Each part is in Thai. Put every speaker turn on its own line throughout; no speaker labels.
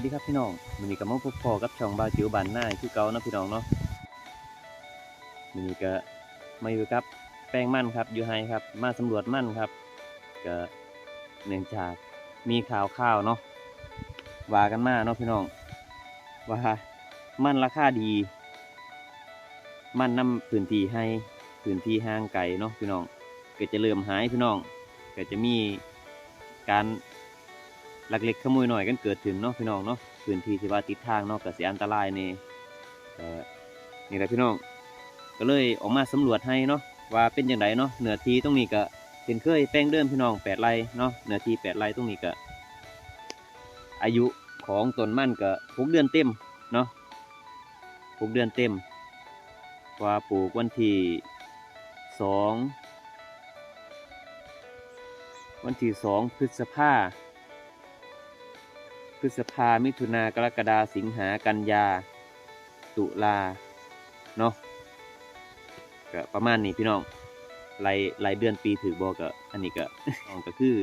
วัสดีครับพี่น้องมันนี้ก็มาพบพอกับช่องบาจิ๋วบานหน้าคือเก่าเนาะพี่น้องเนาะมันนี้ก็มาอยู่กับ แป้งมั่นครับอยู่ไฮครับ มาสำรวจมั่นครับก็เนื่องจากมีข่าวข่าวเนาะว่ากันมาเนาะพี่น้องว่ามั่นราคาดี มั่นนำพื้นที่ให้พื้นที่ห่างไกลเนาะพี่น้องก็จะเริ่มหายพี่น้องก็จะมีการ ลักเล็กขโมยหน่อยกันเกิดขึ้นเนาะพี่น้องเนาะพื้นที่ที่ว่าติดทางเนาะก็เสียอันตรายนี่เนี่แหละพี่น้อง ก็เลยออกมาสำรวจให้เนาะว่าเป็นอย่างไรเนาะเหนือทีตรงนี้ก็เห็นเคยแป้งเดิมพี่น้องแปดไร่เนาะเหนือทีแปดไร่ตรงนี้ก็อายุของต้นมันก็หกเดือนเต็มเนาะหกเดือนเต็มว่าปลูกวันที่สองวันที่สองพฤษภา พฤษภา มิถุนากรกฎาสิงหากันยา ตุลา เนาะก็ประมาณนี้พี่น้องรายรายเดือนปีถือบอกก็อันนี้ก็ก็คือ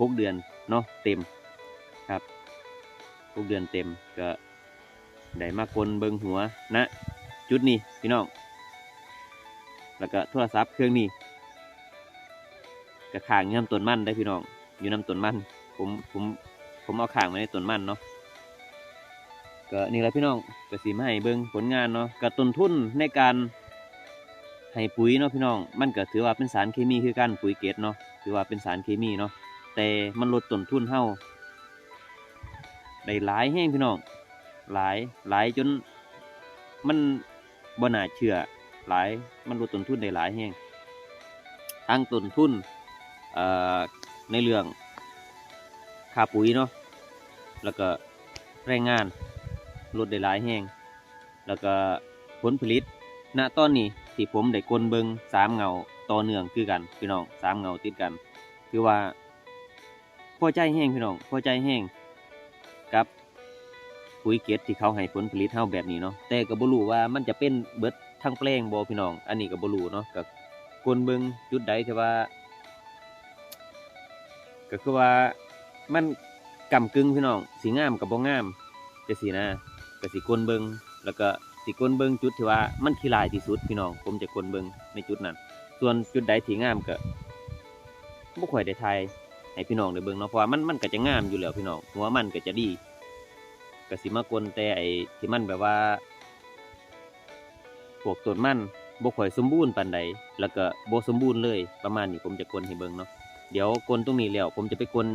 หกเดือนเนาะเต็มครับหกเดือนเต็มก็ได้มากลเบิงหัวนะ จุดนี้พี่น้อง แล้วก็โทรศัพท์เครื่องนี้ก็ขางอยู่น้ำต้นมันได้พี่น้อง อยู่น้ำต้นมันผมผม ผมเอาข่างมาในต้นมันเนาะก็นี่แหละพี่น้องก็สีมาให้เบิ่งผลงานเนาะกับต้นทุนในการให้ปุ๋ยเนาะพี่น้อง มันก็ถือว่าเป็นสารเคมีคือกันปุ๋ยเกตเนาะถือว่าเป็นสารเคมีเนาะแต่มันลดต้นทุนเฮาได้หลายแห้งพี่น้องหลายหลายจนมันบ่น่าเชื่อหลายมันลดต้นทุนได้หลายแห้งทั้งต้นทุนเอ่อในเรื่องค่าปุ๋ยเนาะ แล้วก็แรงงานลดได้หลายแห้งแล้วก็ผลผลิตณตอนนี้ที่ผมได้กลเบิงสามเงาต่อเนื่องคือกันพี่น้องสามเงาติดกัน คือว่าพอใจแห้งพี่น้องพอใจแห้งกับปุ๋ยเกตที่เขาให้ผลผลิตเท่าแบบนี้เนาะแต่ก็บ่รู้ว่ามันจะเป็นเบิดทั้งแปลงบ่พี่น้อง อันนี้ก็บ่รู้เนาะกับกลเบิงจุดใดที่ว่า ก็คือว่ามัน กำกึ่งพี่น้องสีงามกับบ่งามจะสีนะก็สีกลเบิงแล้วก็สีกลเบิงจุดที่ว่ามันขี้ลายที่สุดพี่น้องผมจะกลเบิงในจุดนั้น ส่วนจุดใดที่งามก็บ่ค่อยได้ทายให้พี่น้องได้เบิงเนาะเพราะว่ามันมันก็จะงามอยู่แล้วพี่น้องหัวมันก็จะดีก็สิมากลแต่ไอ้ที่มันแบบว่าพวกต้นมันบ่ค่อยสมบูรณ์ปานใดแล้วก็บ่สมบูรณ์เลยประมาณนี้ผมจะกลให้เบิงเนาะเดี๋ยวกลตรงนี้แล้วผมจะไปกล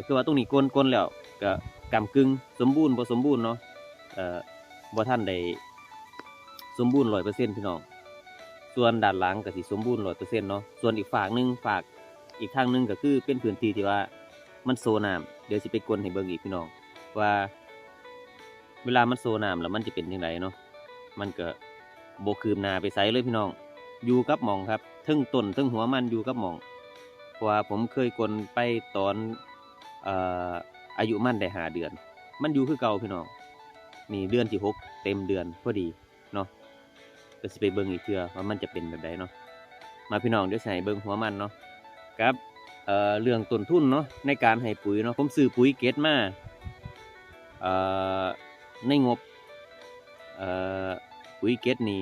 ก็คือว่าตรงนี้กลนกลแล้วก็กำกึ่งสมบูรณ์บ่สมบูรณ์เนาะเอ่อบ่ท่านได้สมบูรณ์ร้อยเปอร์เซ็นต์พี่น้องส่วนด้านหลังก็สิสมบูรณ์ร้อยเปอร์เซ็นต์เนาะส่วนอีกฝากหนึ่งฝากอีกทางหนึ่งก็คือเป็นพื้นที่ที่ว่ามันโซน้ำเดี๋ยวสิไปกลให้เบิ่งอีกพี่น้อง ว่าเวลามันโซน้ำแล้วมันจะเป็นยังไงเนาะมันก็บ่คืบหน้าไปไสเลยพี่น้อง อยู่กับหมองครับทึ่งต้นทึ่งหัวมันอยู่กับหมองเพราะว่าผมเคยกลนไปตอน อายุมั่นได้หาเดือน มันอยู่คือเก่าพี่น้องนี่เดือนที่หกเต็มเดือนพอดีเนาะก็สิไปเบิ่งอีกเทื่อว่ามันจะเป็นแบบใดเนาะมาพี่น้องเดี๋ยวใส่เบิ่งหัวมันเนาะครับเอ่อเรื่องต้นทุนเนาะในการให้ปุ๋ยเนาะผมซื้อปุ๋ยเกตมาเอ่อในงบเอ่อปุ๋ยเกตนี่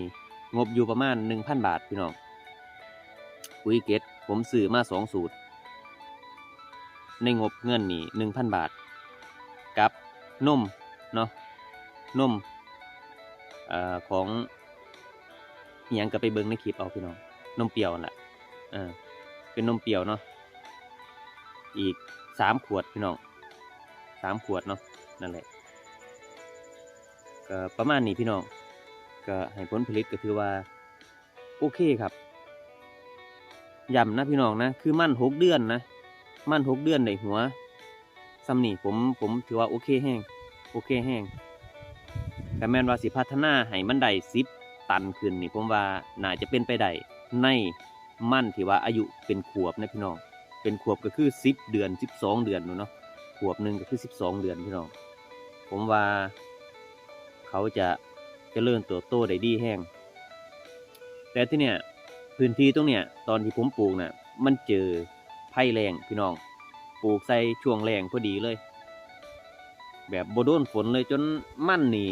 งบอยู่ประมาณ 1,000 บาทพี่น้องปุ๋ยเกตผมซื้อมาสองสูตร ในงบเงินนี่หนึ่งพันบาท กับนมเนาะนมเอ่อของอยังก็ไปเบิ้งในคลิปเอาพี่น้องนมเปียวนั่นแหละอ่าเป็นนมเปียวเนาะอีกสามขวดพี่น้องสามขวดเนาะนั่นแหละก็ประมาณนี้พี่น้องก็ให้ผลผลิตก็ถือว่าโอเคครับย่ำนะพี่น้องนะ คือมั่นหกเดือนนะ มั่นหกเดือนในหัวซัมนี่ผมผมถือว่าโอเคแห้งโอเคแห้งแต่แมนว่าสิพัฒนาให้มันได้สิบตันขึ้นนี่ผมว่าน่าจะเป็นไปได้ในมั่นที่ว่าอายุเป็นขวบนะพี่น้อง เป็นขวบก็คือสิบเดือนสิบสองเดือนนู่นเนาะขวบหนึ่งก็คือสิบสองเดือนพี่น้อง ผมว่า เขาจะจะเจริญเตัวโตได้ดีแห้ง แต่ที่เนี่ยพื้นที่ตรงเนี้ยตอนที่ผมปลูกน่ะมันเจอ ภัยแรงพี่น้อง ปลูกใส่ช่วงแรงพอดีเลย แบบบ่โดนฝนเลยจนมันนี่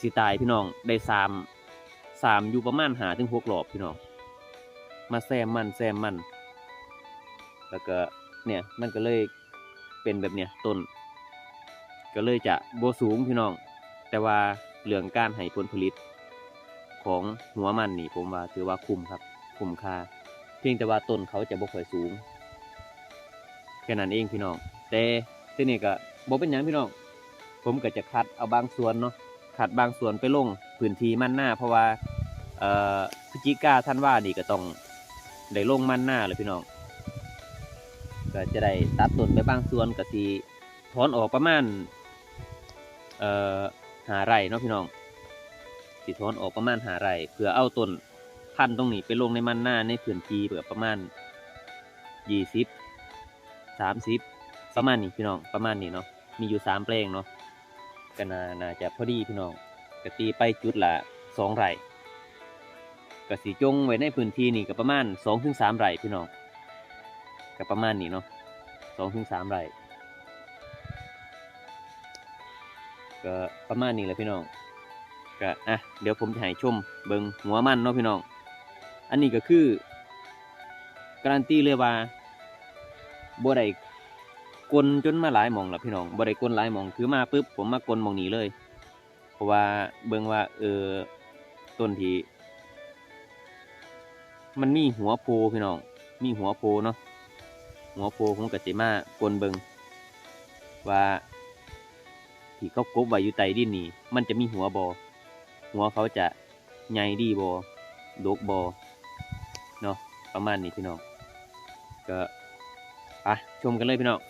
สิตายพี่น้องได้สามสามอยู่ประมาณหาถึงหกรอบพี่น้อง มาแซมมันแซมมัน แล้วก็เนี่ยมันก็เลยเป็นแบบเนี้ยต้น ก็เลยจะโบสูงพี่น้อง แต่ว่าเรื่องการให้ผลผลิตของหัวมันนี่ผมว่าถือว่าคุ้มครับ คุ้มค่า เพียงแต่ว่าต้นเขาจะบ่ค่อยสูงแค่นั้นเองพี่น้อง แต่ที่นี่ก็บ่เป็นหยังพี่น้อง ผมก็จะคัดเอาบางส่วนเนาะคัดบางส่วนไปลงพื้นที่มันหน้า เพราะว่าเอ่อพฤศจิกาท่านว่านี่ก็ต้องได้ลงมันหน้าเลยพี่น้องก็จะได้ตัดต้นไปบางส่วนก็สิถอนออกประมาณเอ่อหาไร่เนาะพี่น้องสิถอนออกประมาณหาไร่เพื่อเอาต้น พันตรงนี้ไปลงในมันหน้าในพื้นที่เพื่อประมาณยี่สิบสามสิบประมาณนี้พี่น้องประมาณนี้เนาะมีอยู่สามแปลงเนาะก็น่าน่าจะพอดีพี่น้องก็ตีไปจุดละสองไร่ก็สีจงไว้ในพื้นที่นี่ก็ประมาณสองถึงสามไร่พี่น้องก็ประมาณนี้เนาะสองถึงสามไร่ก็ประมาณนี้แหละพี่น้องก็อะเดี๋ยวผมจะให้ชมเบิงหัวมันเนาะพี่น้อง อันนี้ก็คือการันตีเลยว่าบ่ได้กลนจนมาหลายหมองแล้วพี่น้องบ่ได้กลนหลายหมองคือมาปุ๊บผมมากลนหมองนี้เลย เพราะว่าเบิ่งว่า เออต้นที่มันมีหัวโพพี่น้อง มีหัวโพเนาะหัวโพผมกสิมากลเบิงว่าที่เขากบไว้อยู่ใต้ดินนี่ มันจะมีหัวบอหัวเขาจะใหญ่ดีบอดกบอ ประมาณนี้พี่น้อง ก็ไปชมกันเลยพี่น้อง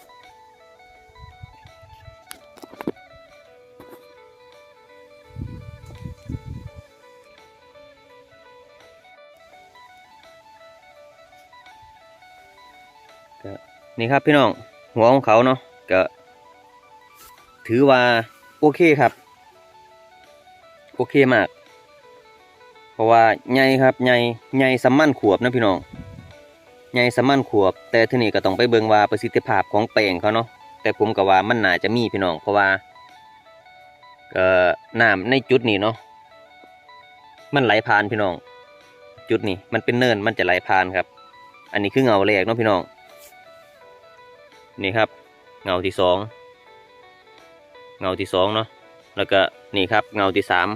ก็นี่ครับพี่น้อง หัวของเขาเนาะก็ ถือว่าโอเคครับ โอเคมาก เพราะว่าใหญ่ครับใหญ่ใหญ่สำมันขวบนะพี่น้อง ใหญ่สมันขวบ แต่ทีนี้ก็ต้องไปเบิ่งว่าประสิทธิภาพของแปลงเขาเนาะแต่ผมก็ว่ามันน่าจะมีพี่น้องเพราะว่าเอ่อน้ำในจุดนี้เนาะมันไหลผ่านพี่น้อง จุดนี้มันเป็นเนินมันจะไหลผ่านครับ อันนี้คือเงาแรกเนาะพี่น้อง นี่ครับ เงาที่สองเงาที่สองเนาะแล้วก็นี่ครับเงาที่สาม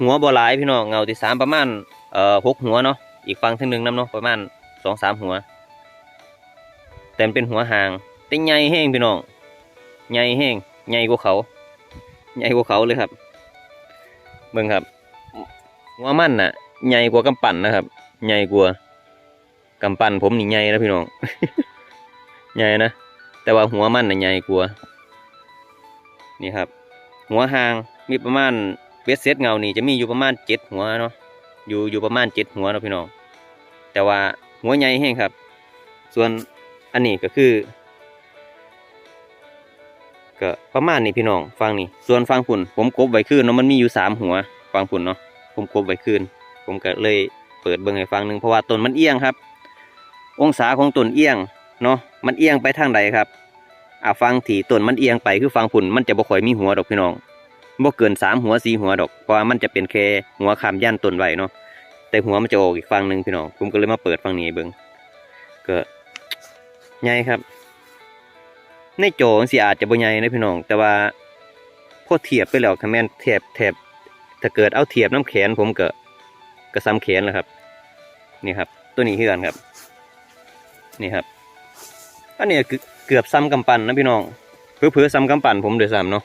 หัวบอหลายพี่น้องเงาที่สามประมาณเอ่อหกหัวเนาะอีกฝั่งทั้งหนึ่งน้ำเนาะประมาณสองสามหัว แต่เป็นหัวหางแต่ใหญ่แห้งพี่น้องใหญ่แห้งใหญ่กว่าเขาใหญ่กว่าเขาเลยครับเบิ่งครับหัวมันน่ะใหญ่กว่ากำปั่นนะครับใหญ่กว่ากำปั่นผมนี่ใหญ่นะพี่น้องใหญ่นะแต่ว่าหัวมันน่ะใหญ่กว่านี่ครับ หัวหางมีประมาณเวสเซตเงานี่จะมีอยู่ประมาณเจ็ดหัวเนาะอยู่อยู่ประมาณเจ็ดหัวเนาะพี่น้องแต่ว่าหัวใหญ่แห้งครับ ส่วน อันนี้ก็คือก็ประมาณนี้พี่น้องฟังนี่ส่วนฟังผุ่นผมกบไว้คืนเนาะมันมีอยู่สามหัวฟังผุ่นเนาะผมกบไว้คืนผมก็เลยเปิดเบิ่งให้ฟังหนึ่งเพราะว่าต้นมันเอียงครับ องศาของต้นเอียงเนาะมันเอียงไปทางใดครับอ่าฟังที่ต้นมันเอียงไปคือฟังผุ่นมันจะบ่ค่อยมีหัวดอกพี่น้องบ่เกินสามหัวสี่หัวดอกเพราะว่ามันจะเป็นแค่หัวคำย่านต้นไว้เนาะแต่หัวมันจะออกอีกฝั่งหนึ่งพี่น้องผมก็เลยมาเปิดฝั่งนี้เบิ่งก็ ใหญ่ครับ ในโจงสิอาจจะบ่ใหญ่นะพี่น้อง แต่ว่าพอเทียบไปแล้วคะแมนเทียบแทบถ้าเกิดเอาเทียบน้ำแขนผมก็ก็ซ้ำแขนแล้วครับ นี่ครับ ตัวนี้คือกันครับ นี่ครับอันนี้เกือบซ้ำกำปั้นนะพี่น้องเพื่อเพื่อๆซ้ำกำปั้นผมเดือซ้ำเนาะ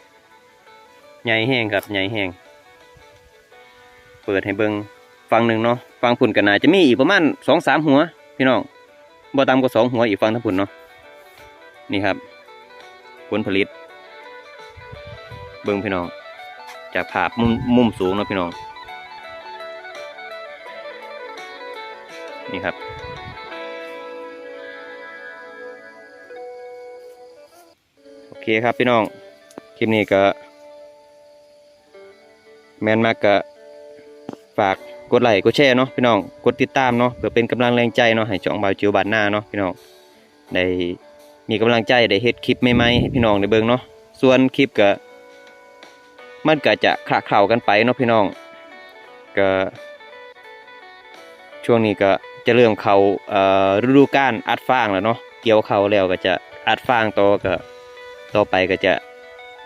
ใหญ่แห้งครับใหญ่แห้งเปิดให้เบิงฟังหนึ่งเนาะฟังพุ่นกันนาจะมีอีกประมาณสองสามหัว พี่น้อง บ่ต่ำกว่าสองหัวอีกฟังทั้งพุ่นเนาะนี่ครับ ผลผลิต เบิงพี่น้อง จากภาพมุมมุมสูงเนาะพี่น้อง นี่ครับ โอเคครับพี่น้อง คลิปนี้ก็ แมนมากก็ฝาก กดไลค์กดแชร์เนาะพี่น้องกดติดตามเนาะเพื่อเป็นกำลังแรงใจเนาะให้จ่องบาวจิวบานหน้าเนาะพี่น้องได้มีกำลังใจได้เฮ็ดคลิปใหม่ๆให้พี่น้องได้เบิ่งเนาะส่วนคลิปก็มันก็จะคละเคล้ากันไปเนาะพี่น้องก็ช่วงนี้ก็จะเริ่มเขาเอ่อฤดูกาลอัดฟางแล้วเนาะเกี่ยวเขาแล้วก็จะอัดฟางต่อก็ต่อไปก็จะ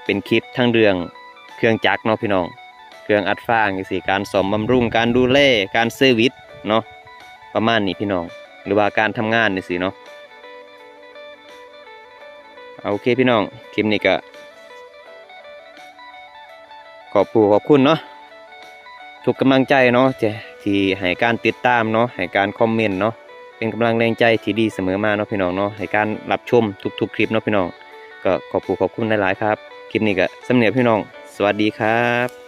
เป็นคลิปทั้งเรื่องเครื่องจักรเนาะพี่น้อง เครื่องอัดฟางจังซี่การซ่อมบำรุงการดูแลการเซอร์วิสเนาะประมาณนี้พี่น้อง หรือว่าการทำงานนี่สิเนาะเอาโอเคพี่น้องคลิปนี้ก็ขอบคุณขอบคุณเนาะทุกกำลังใจเนาะที่ให้การติดตามเนาะให้การคอมเมนต์เนาะเป็นกำลังแรงใจที่ดีเสมอมาเนาะพี่น้องเนาะให้การรับชมทุกๆ คลิปเนาะพี่น้อง ก็ขอบคุณขอบคุณหลายๆครับ คลิปนี้ก็สำเนียบพี่น้อง สวัสดีครับ